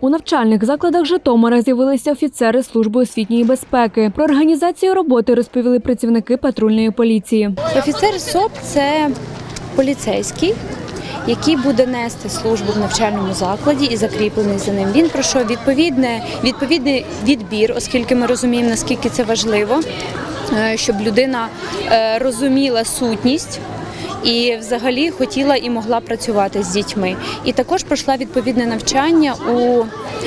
У навчальних закладах Житомира з'явилися офіцери служби освітньої безпеки. Про організацію роботи розповіли працівники патрульної поліції. Офіцер СОП це поліцейський, який буде нести службу в навчальному закладі і закріплений за ним. Він пройшов відповідне, відповідний відбір, оскільки ми розуміємо, наскільки це важливо, е, щоб людина е, розуміла сутність. І взагалі хотіла і могла працювати з дітьми. І також пройшла відповідне навчання у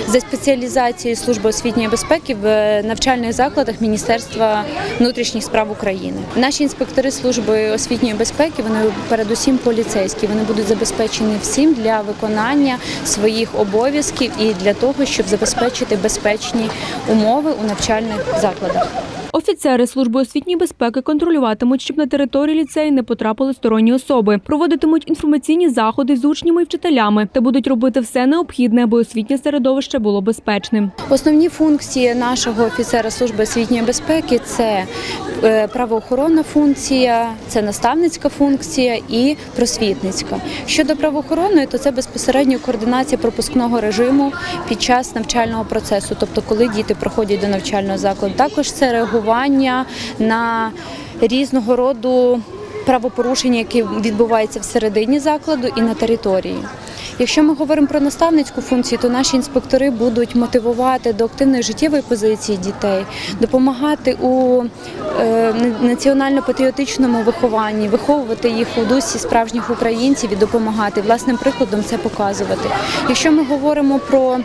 за спеціалізацією служби освітньої безпеки в навчальних закладах Міністерства внутрішніх справ України. Наші інспектори служби освітньої безпеки вони передусім поліцейські. Вони будуть забезпечені всім для виконання своїх обов'язків і для того, щоб забезпечити безпечні умови у навчальних закладах. Офіцери служби освітньої безпеки контролюватимуть, щоб на територію ліцею не потрапили сторонні особи, проводитимуть інформаційні заходи з учнями і вчителями та будуть робити все необхідне, аби освітнє середовище було безпечним. Основні функції нашого офіцера служби освітньої безпеки це правоохоронна функція, це наставницька функція і просвітницька. Щодо правоохоронної, то це безпосередньо координація пропускного режиму під час навчального процесу, тобто коли діти проходять до навчального закладу. Також це реагування на різного роду правопорушення, які відбуваються всередині закладу і на території. Якщо ми говоримо про наставницьку функцію, то наші інспектори будуть мотивувати до активної життєвої позиції дітей, допомагати у е, національно-патріотичному вихованні, виховувати їх у дусі справжніх українців і допомагати власним прикладом це показувати. Якщо ми говоримо про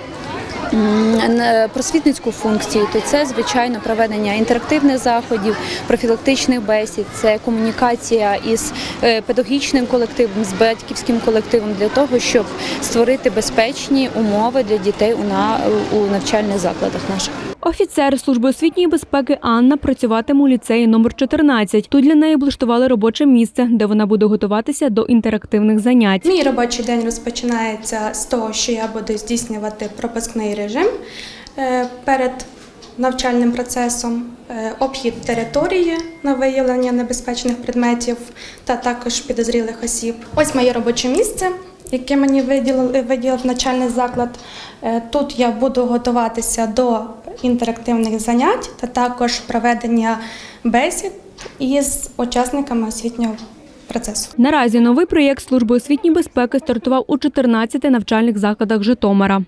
Просвітницьку функцію, то це звичайно проведення інтерактивних заходів, профілактичних бесід, це комунікація із е, педагогічним колективом, з батьківським колективом для того, щоб створити безпечні умови для дітей у навчальних закладах наших. Офіцер служби освітньої безпеки Анна працюватиме у ліцеї номер 14. Тут для неї облаштували робоче місце, де вона буде готуватися до інтерактивних занять. Мій робочий день розпочинається з того, що я буду здійснювати пропускний режим е, перед навчальним процесом, е, обхід території на виявлення небезпечних предметів та також підозрілих осіб. Ось моє робоче місце. Яке мені виділив, виділив навчальний заклад. Е, Тут я буду готуватися до інтерактивних занять та також проведення бесід із учасниками освітнього процесу. Наразі новий проєкт служби освітньої безпеки стартував у 14 навчальних закладах Житомира.